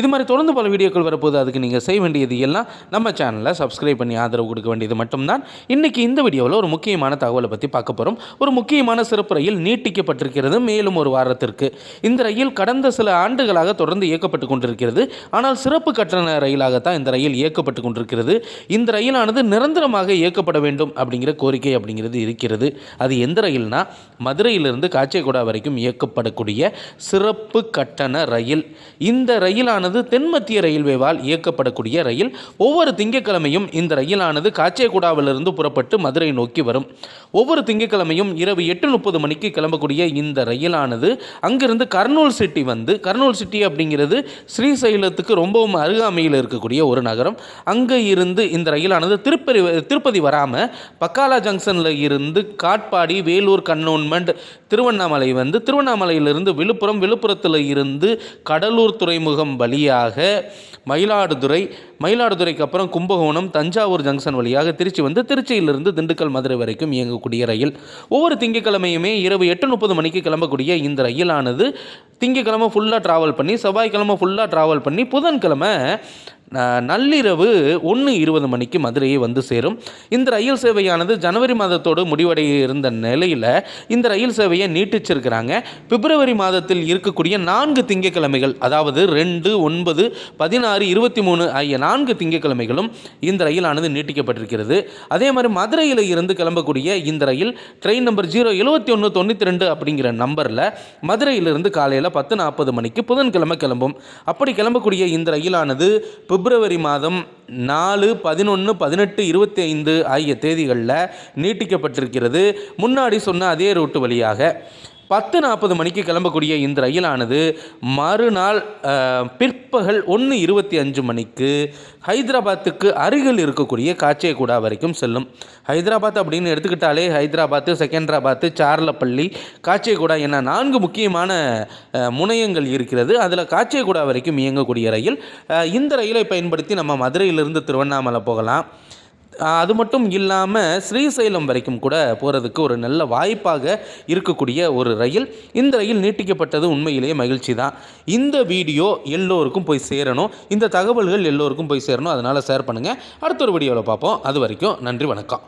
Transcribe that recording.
இது மாதிரி தொடர்ந்து பல வீடியோக்கள் வரப்போது அதுக்கு நீங்கள் செய்ய வேண்டியது எல்லாம் நம்ம சேனலை சப்ஸ்கிரைப் பண்ணி ஆதரவு கொடுக்க வேண்டியது மட்டும்தான். இன்றைக்கி இந்த வீடியோவில் ஒரு முக்கியமான தகவலை பற்றி பார்க்க போகிறோம் ஒரு முக்கியமான சிறப்பு ரயில் நீட்டிக்கப்பட்டிருக்கிறது மேலும் ஒரு வாரத்திற்கு. இந்த ரயில் கடந்த சில ஆண்டுகளாக தொடர்ந்து இயக்கப்பட்டு கொண்டிருக்கிறது. ஆனால் சிறப்பு கட்டண ரயிலாகத்தான் இந்த ரயில் இயக்கப்பட்டு கொண்டிருக்கிறது. இந்த ரயிலானது நிரந்தரமாக இயக்கப்பட வேண்டும் அப்படிங்கிற கோரிக்கை அப்படிங்கிறது இருக்கிறது. அது எந்த ரயில்னா மதுரையிலிருந்து காச்சேகுடா வரைக்கும் இயக்கப்படக்கூடிய சிறப்பு கட்டண ரயில். இந்த ரயிலான ரயிலானது தென்மத்திய ரயில்வேவால் இயக்கப்படக்கூடிய ரயில். ஒவ்வொரு திங்கட்கிழமையும் இந்த ரயிலானது காச்சேகுடாவிலிருந்து புறப்பட்டு மதுரை நோக்கி வரும். ஒவ்வொரு திங்கட்கிழமையும் இரவு எட்டு முப்பது மணிக்கு கிளம்பக்கூடிய இந்த ரயிலானது அங்கிருந்து கர்னூல் சிட்டி வந்து கர்னூல் சிட்டி அப்படிங்கிறது ஸ்ரீசைலத்துக்கு ரொம்பவும் அருகாமையில் இருக்கக்கூடிய ஒரு நகரம். அங்கே இருந்து இந்த ரயிலானது திருப்பதி திருப்பதி வராமல் பக்காலா ஜங்ஷனில் இருந்து காட்பாடி வேலூர் கண்ணோன்மெண்ட் திருவண்ணாமலை வந்து திருவண்ணாமலையிலிருந்து விழுப்புரம் விழுப்புரத்தில் இருந்து கடலூர் துறைமுகம் வழியாக மயிலாடுதுறை மயிலாடுதுறைக்கு அப்புறம் கும்பகோணம் தஞ்சாவூர் ஜங்ஷன் வழியாக திருச்சி வந்து திருச்சியிலிருந்து திண்டுக்கல் மதுரை வரைக்கும் இயங்கக்கூடிய ரயில். ஒவ்வொரு திங்கக்கிழமையுமே இரவு எட்டு முப்பது மணிக்கு கிளம்பக்கூடிய இந்த ரயிலானது திங்கட்கிழமை ஃபுல்லாக ட்ராவல் பண்ணி செவ்வாய்க்கிழமை ஃபுல்லாக ட்ராவல் பண்ணி புதன்கிழமை நள்ளிரவு ஒன்று இருபது மணிக்கு மதுரையை வந்து சேரும். இந்த ரயில் சேவையானது ஜனவரி மாதத்தோடு முடிவடைய இருந்த நிலையில் இந்த ரயில் சேவையை நீட்டிச்சிருக்கிறாங்க. பிப்ரவரி மாதத்தில் இருக்கக்கூடிய நான்கு திங்கக்கிழமைகள் அதாவது ரெண்டு ஒன்பது பதினாறு இருபத்தி மூணு ஆகிய நான்கு திங்கட்கிழமைகளும் இந்த ரயிலானது நீட்டிக்கப்பட்டிருக்கிறது. அதே மாதிரி மதுரையில் இருந்து கிளம்பக்கூடிய இந்த ரயில் ட்ரெயின் நம்பர் ஜீரோ எழுபத்தி ஒன்று தொண்ணூற்றி ரெண்டு அப்படிங்கிற நம்பரில் மதுரையிலிருந்து காலையில் பத்து நாற்பது மணிக்கு புதன்கிழமை கிளம்பும். அப்படி கிளம்பக்கூடிய இந்த ரயிலானது பிப்ரவரி மாதம் நாலு பதினொன்று பதினெட்டு இருபத்தி ஐந்து ஆகிய தேதிகளில் நீட்டிக்கப்பட்டிருக்கிறது. முன்னாடி சொன்ன அதே ரூட்டு வழியாக பத்து நாற்பது மணிக்கு கிளம்பக்கூடிய இந்த ரயிலானது மறுநாள் பிற்பகல் ஒன்று இருபத்தி அஞ்சு மணிக்கு ஹைதராபாத்துக்கு அருகில் இருக்கக்கூடிய காச்சேகுடா வரைக்கும் செல்லும். ஹைதராபாத் அப்படின்னு எடுத்துக்கிட்டாலே ஹைதராபாத்து செகண்டராபாத்து சார்லப்பள்ளி காச்சேகுடா என நான்கு முக்கியமான முனையங்கள் இருக்கிறது. அதில் காச்சேகுடா வரைக்கும் இயங்கக்கூடிய ரயில் இந்த ரயிலை பயன்படுத்தி நம்ம மதுரையிலிருந்து திருவண்ணாமலை போகலாம். அது மட்டும் இல்லாமல் ஸ்ரீசைலம் வரைக்கும் கூட போகிறதுக்கு ஒரு நல்ல வாய்ப்பாக இருக்கக்கூடிய ஒரு ரயில். இந்த ரயில் நீட்டிக்கப்பட்டது உண்மையிலேயே மகிழ்ச்சி தான் இந்த வீடியோ எல்லோருக்கும் போய் சேரணும். இந்த தகவல்கள் எல்லோருக்கும் போய் சேரணும். அதனால் ஷேர் பண்ணுங்கள் அடுத்த ஒரு வீடியோவில் பார்ப்போம். அது வரைக்கும் நன்றி வணக்கம்.